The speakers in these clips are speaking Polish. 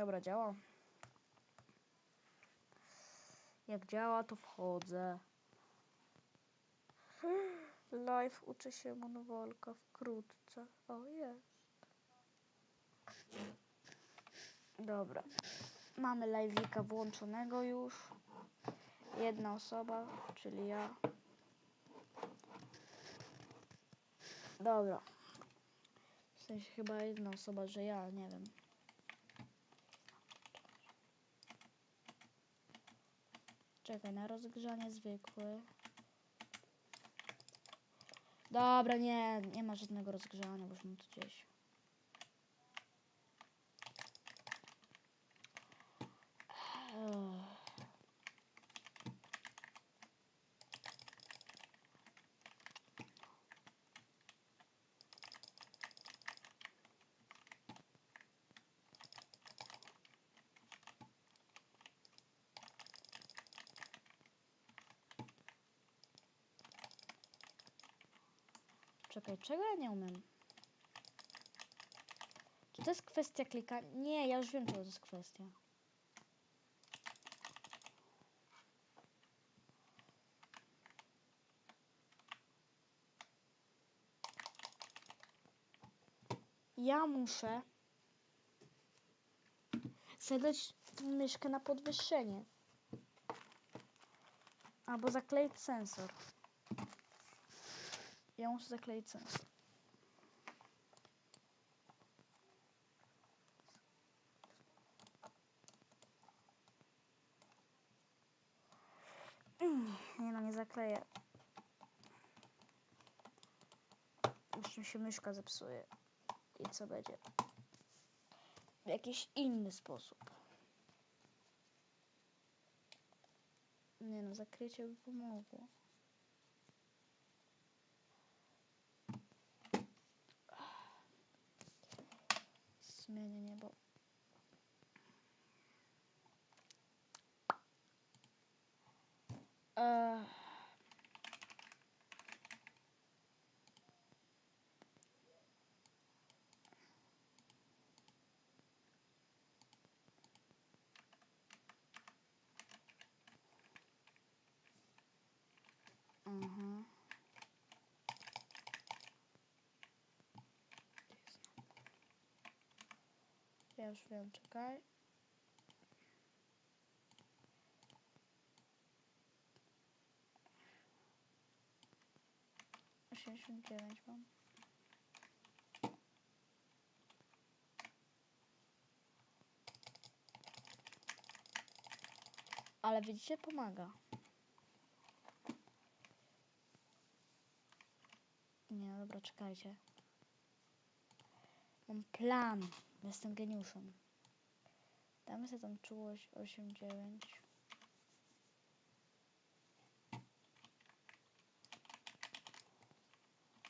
Dobra, działa. Jak działa, to wchodzę. Live uczy się monowolka wkrótce. O, jest. Dobra. Mamy live'ika włączonego już. Jedna osoba, czyli ja. Dobra. W sensie chyba jedna osoba, że ja, nie wiem. Czekaj, na rozgrzanie zwykły. Dobra, nie, nie ma żadnego rozgrzania, bo już mam to gdzieś. Czekaj, czego ja nie umiem? Czy to jest kwestia klikania? Nie, ja już wiem, czego to jest kwestia. Ja muszę zadać myszkę na podwyższenie. Albo zakleić sensor. Ja muszę zakleić sensor. Mm, Nie no, nie zakleję. Już mi się myszka zepsuje. I co będzie? W jakiś inny sposób. Nie no, zakrycie by pomogło. Zmienię niebo. Eee. Mhm. Ja już wiem, czekaj. Osiemdziesiąt dziewięć mam. Ale widzicie, pomaga. Nie, czekajcie. Mam plan. Jestem geniuszem. Damy sobie tam czułość 8-9.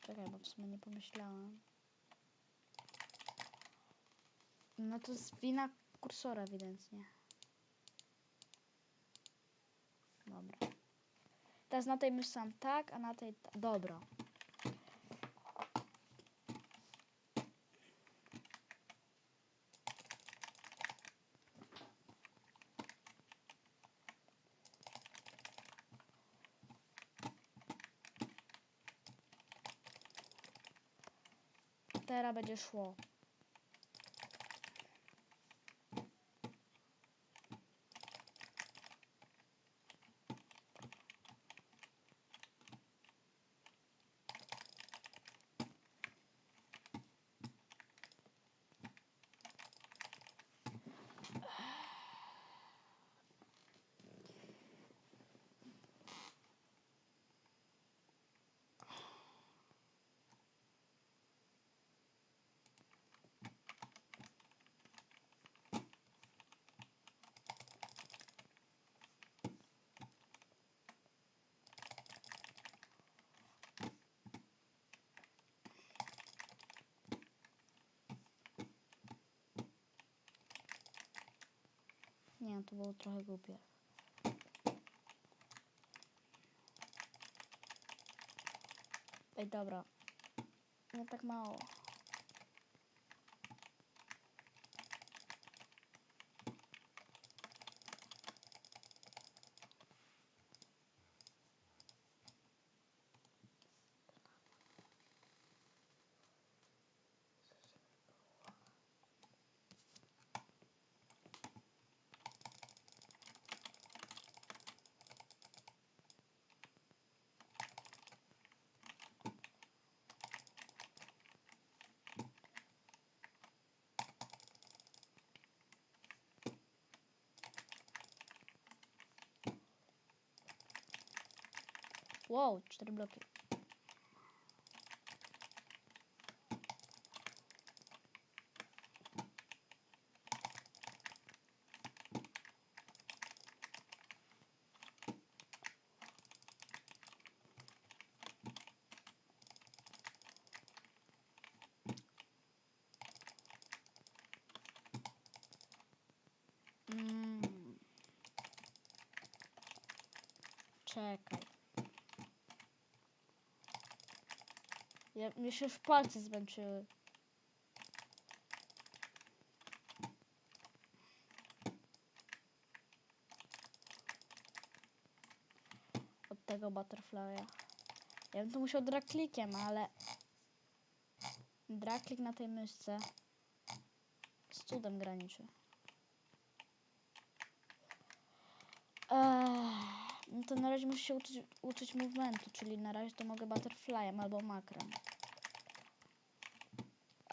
Czekaj, bo w sumie nie pomyślałam. No to jest wina kursora ewidentnie. Dobra. Teraz na tej mam tak, a na tej... ta- Dobra. Teraz będzie szło. Nie, to było trochę głupie. Ej, dobra. Nie tak mało. Wow, cztery bloki. Mm. Czekaj. Ja, mnie się już palce zmęczyły. Od tego butterfly'a. Ja bym to musiał draklikiem, ale... Draklik na tej myszce z cudem graniczy. Ech, no to na razie muszę się uczyć, uczyć movementu, czyli na razie to mogę butterflyem albo makrem.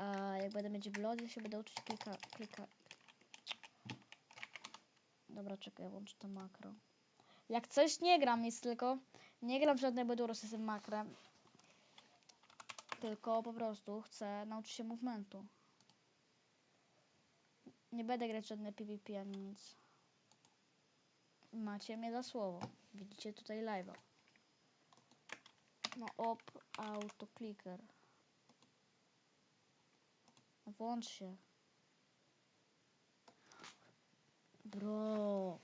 A jak będę mieć blood, ja się będę uczyć klika, klika. Dobra, czekaj, włączę to makro. Jak coś nie gram, jest tylko... Nie gram w żadne Bedurosy z makrem. Tylko po prostu chcę nauczyć się movementu. Nie będę grać żadne PvP ani nic. Macie mnie za słowo. Widzicie tutaj live'a. No op, auto, clicker. Włącz się. Bro.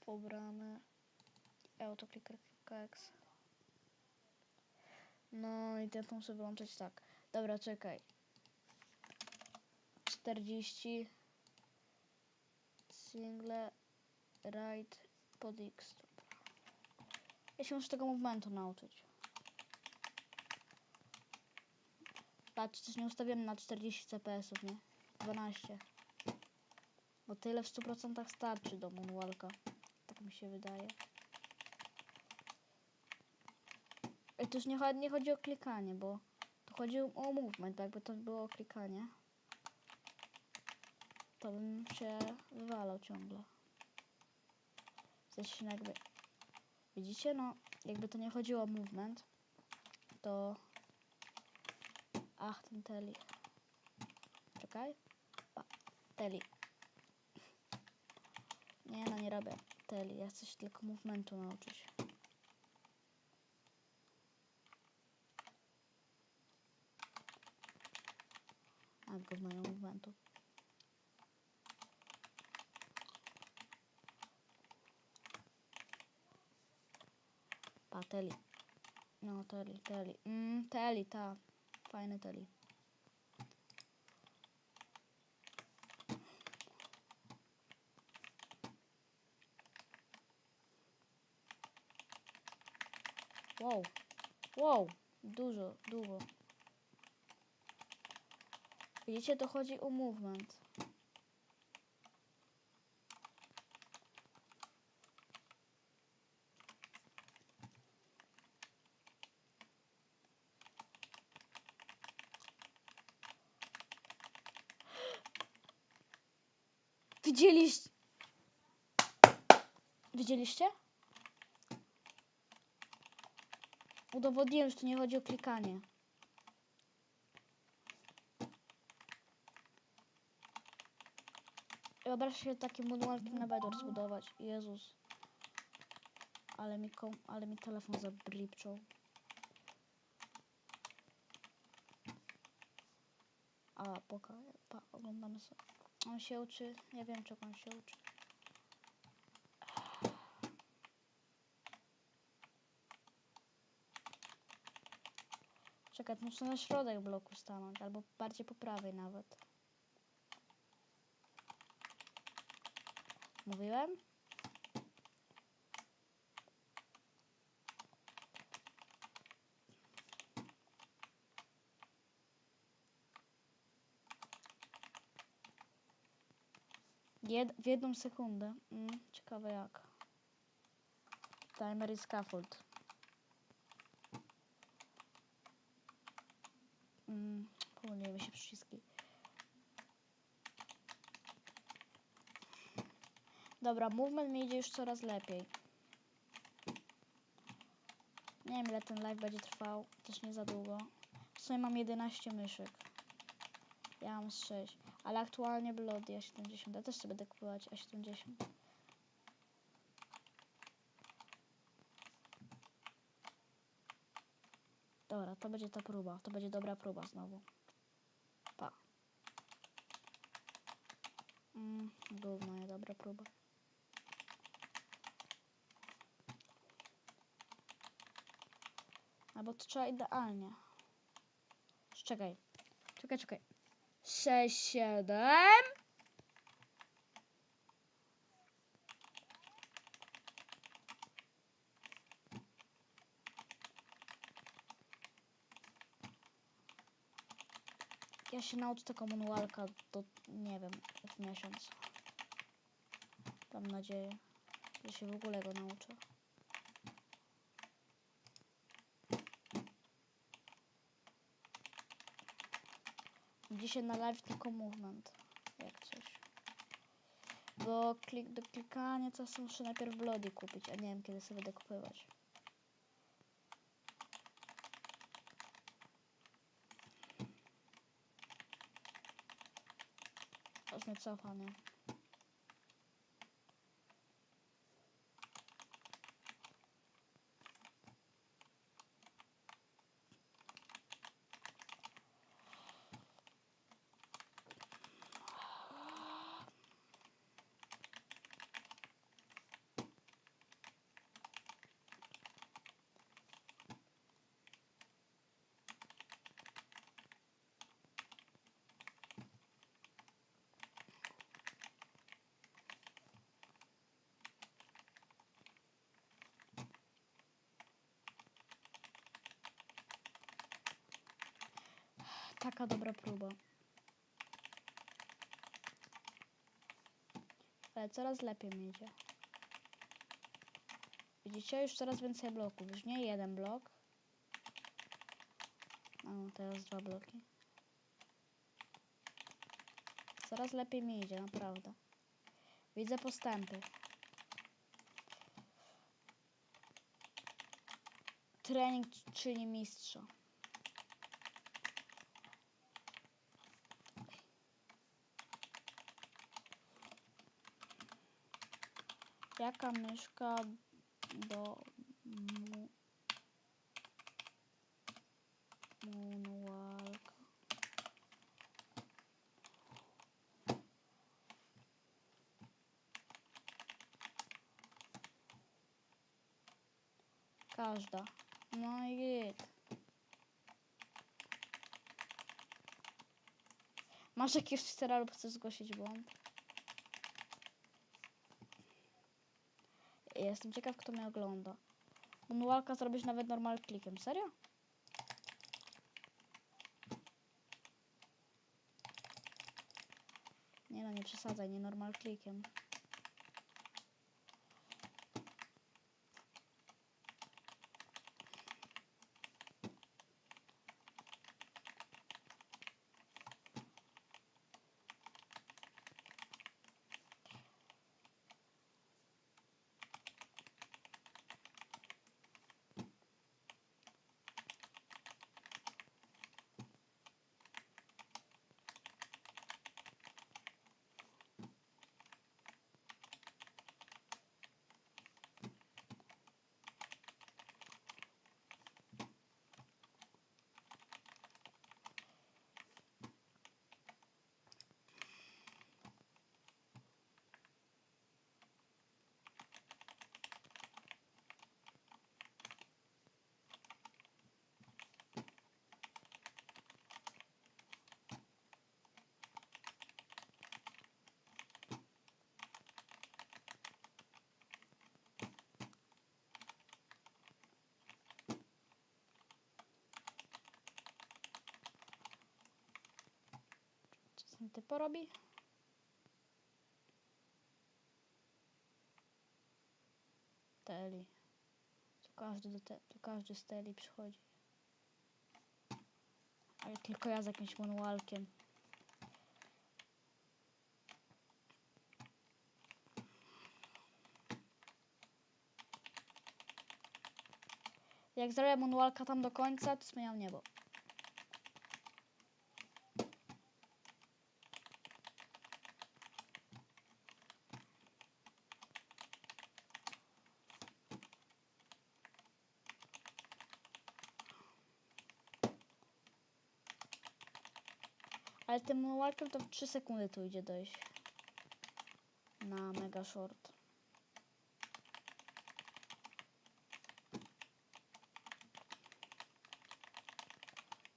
Pobrane. Autoclicker KX. No i ten muszę wyłączyć tak. Dobra, czekaj. 40 single right pod X. Ja się muszę tego movementu nauczyć. Patrz, też nie ustawiam na 40 CPS, nie? 12. Bo tyle w 100% starczy do Moonwalka. Tak mi się wydaje. I to już nie, nie chodzi o klikanie, bo tu chodzi o movement, jakby to było klikanie. To bym się wywalał ciągle. W sensie no jakby... Widzicie? No, jakby to nie chodziło o movement, to... Ach, ten teli. Czekaj. A, teli. Nie, no nie robię teli. Ja chcę się tylko movementu nauczyć. A, gówno nie movementu. Pa, teli. No, teli, teli. Mm, teli, ta. Fajny teli. Wow. Wow. Dużo, długo. Widzicie, to chodzi o movement. Widzieliście? Widzieliście? Udowodniłem, że tu nie chodzi o klikanie. Wyobraź się takim moonwalkiem na bedor zbudować. Jezus. Ale mi, kom, ale mi telefon zablipczał. A, poka, pa, oglądamy sobie. On się uczy, nie wiem czego on się uczy. Czekaj, muszę na środek bloku stanąć, albo bardziej po prawej nawet. Mówiłem? Jed w jedną sekundę. Mm, ciekawe jak. Timer i scaffold. Mm, pomyliły się przyciski. Dobra, movement mi idzie już coraz lepiej. Nie wiem ile ten live będzie trwał, też nie za długo. W sumie mam 11 myszek. Ja mam z 6, ale aktualnie Bloody A70. Ja też sobie będę kupować A70. Dobra, to będzie ta próba. To będzie dobra próba znowu. Pa. Mm, gówno, dobra próba. Albo to trzeba idealnie. Czekaj. Czekaj, czekaj. 6, 7. Ja się nauczę tego manualka do, nie wiem, w miesiąc. Mam nadzieję, że się w ogóle go nauczę. Dzisiaj na live tylko movement, jak coś. Bo klik, do klikania to muszę najpierw Bloody kupić, a nie wiem kiedy sobie będę kupywać. Aż mnie nie? Taka dobra próba. Ale coraz lepiej mi idzie. Widzicie? Już coraz więcej bloków. Już nie jeden blok. O, teraz dwa bloki. Coraz lepiej mi idzie, naprawdę. Widzę postępy. Trening czyni mistrza. Jaka myszka do mu... manualka? Każda. No i. Masz jakieś cztery lub chcesz zgłosić błąd? Jestem ciekaw, kto mnie ogląda. Manualka zrobisz nawet normal klikiem. Serio? Nie no, nie przesadzaj, nie normal klikiem. Czasem ty porobi? Teli. każdy do te, tu każdy z teli przychodzi. Ale tylko ja z jakimś manualkiem. Jak zrobię manualka tam do końca, to zmieniam niebo. Ale tym manualkiem to w 3 sekundy tu idzie dojść. Na mega short.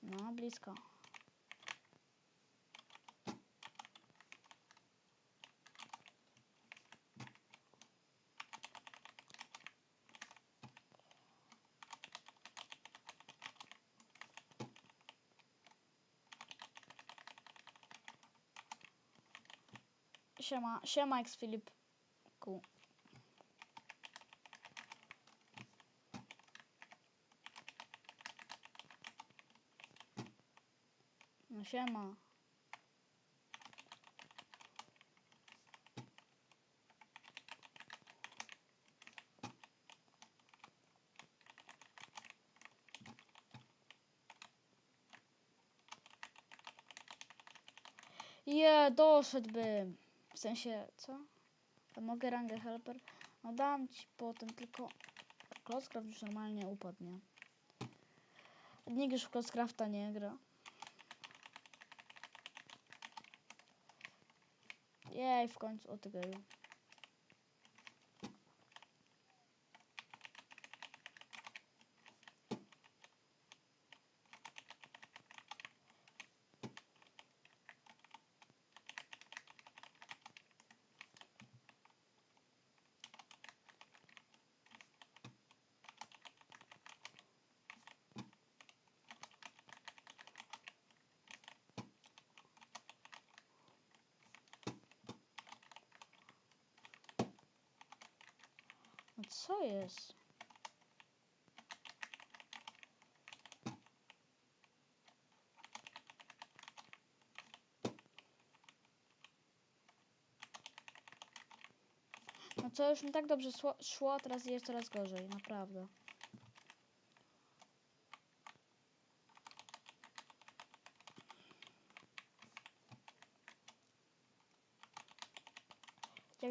No, blisko. Siema, siema X Filipku. No siema. Je, doszedłbym. W sensie, co? Mogę rangę helper? No dam ci potem, tylko Klockraft już normalnie upadnie. Nikt już w Klockrafta nie gra. Jej, w końcu, o co jest? No co już mi tak dobrze szło, a teraz jest coraz gorzej, naprawdę.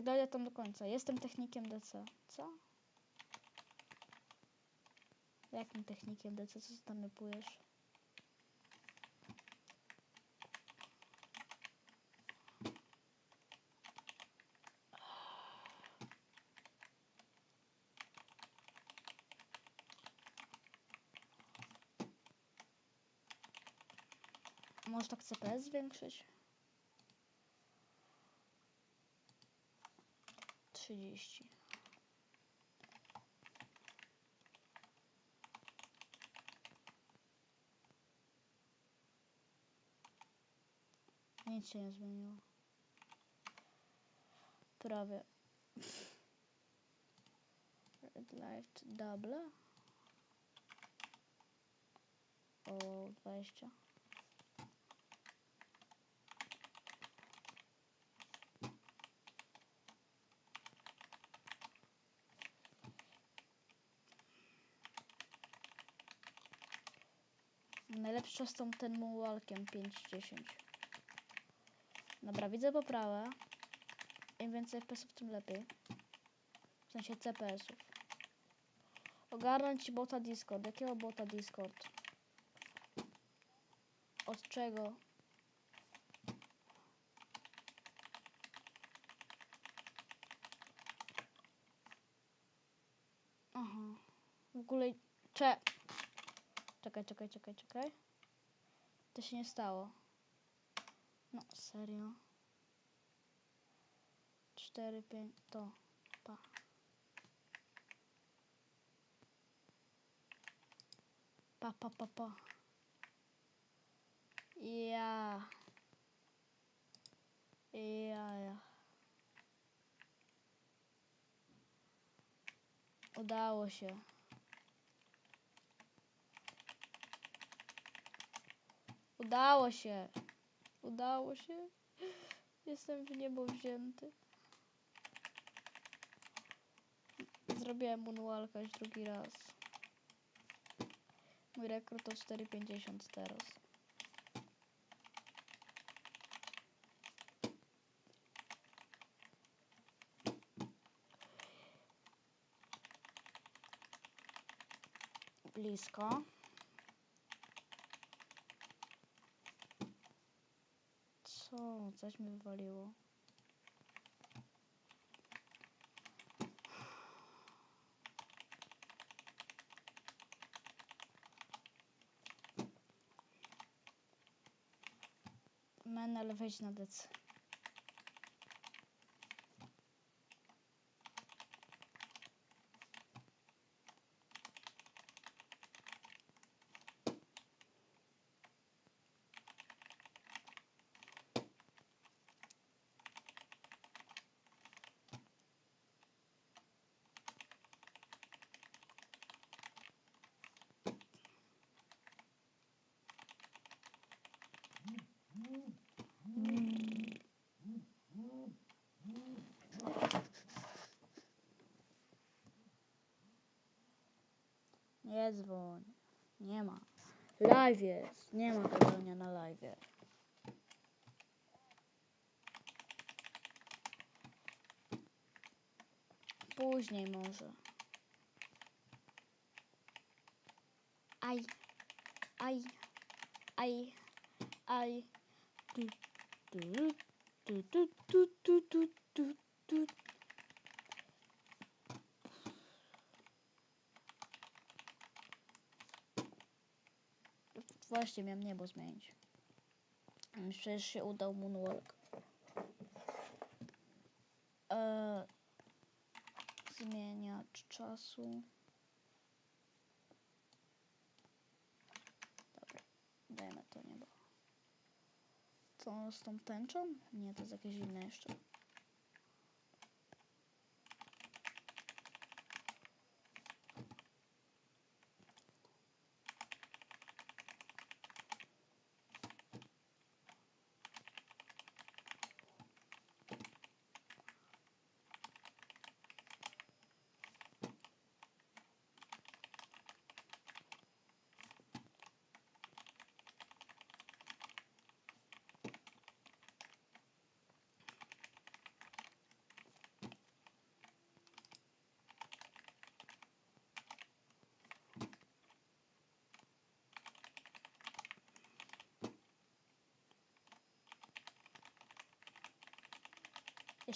Jak dojdę tam do końca. Jestem technikiem DC. Co? Jakim technikiem DC? Co tam mypujesz? Może tak CPS zwiększyć? 30. Nic się nie zmieniło. Prawie. Red light double. O 20. Czas tą ten mułalkiem 5-10. Dobra, widzę poprawę. Im więcej FPS-ów, tym lepiej. W sensie CPS-ów. Ogarnąć bota Discord. Jakiego bota Discord? Od czego? Aha. W ogóle... Cze... Czekaj, czekaj, czekaj, czekaj. To się nie stało. No, serio. 4, 5, to. Pa. Pa, pa, pa, pa. Ja. Ja, ja. Udało się. Udało się. Udało się. Jestem w niebo wzięty. Zrobiłem moonwalka już drugi raz. Mój rekord to 4,50 teraz. Blisko. Co? Coś mi wywaliło. Menel, wejdź na dec. Nie dzwoń. Nie ma. Live jest. Nie ma gadania na live. Później może. Aj. Aj. Aj. Aj. Tu, tu, tu, tu, tu, tu, tu, tu, tu. Właśnie miałem niebo zmienić. Mi Przecież się udał moonwalk. Eee, zmieniacz czasu. Dobra, dajmy to niebo. Co z tą tęczą? Nie, to jest jakieś inne jeszcze.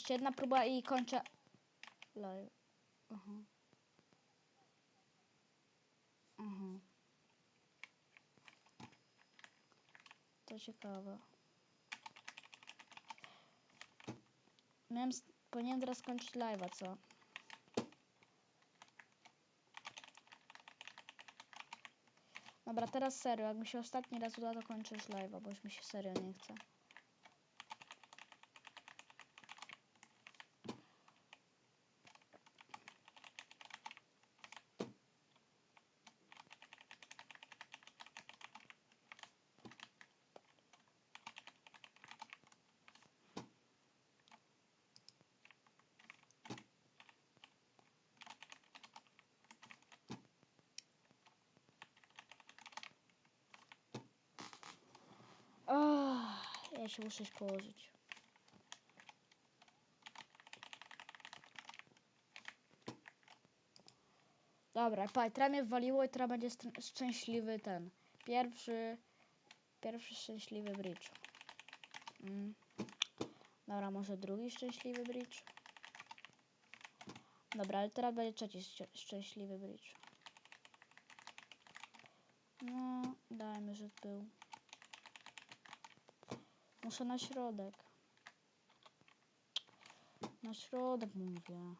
Jeszcze jedna próba i kończę live. Aha. Aha. To ciekawe. Miałem, powinienem teraz skończyć live'a, co? Dobra, teraz serio, jak mi się ostatni raz uda, to kończę już live'a, bo już mi się serio nie chce. Ach, ja się muszę położyć. Dobra, pa, teraz mnie waliło i teraz będzie szczęśliwy ten. Pierwszy, pierwszy szczęśliwy bridge. Mm. Dobra, może drugi szczęśliwy bridge. Dobra, ale teraz będzie trzeci szczę- szczęśliwy bridge. No, dajmy, że był. Muszę na środek. Na środek mówię.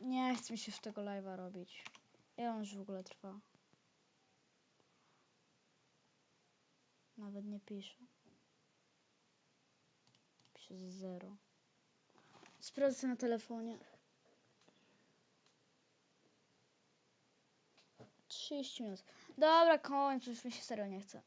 Nie chce mi się w tego live'a robić. Ile on już w ogóle trwa? Nawet nie pisze. Pisze z zero. Sprawdzę na telefonie. 30 minut. Dobra, kończ, już mi się serio nie chce.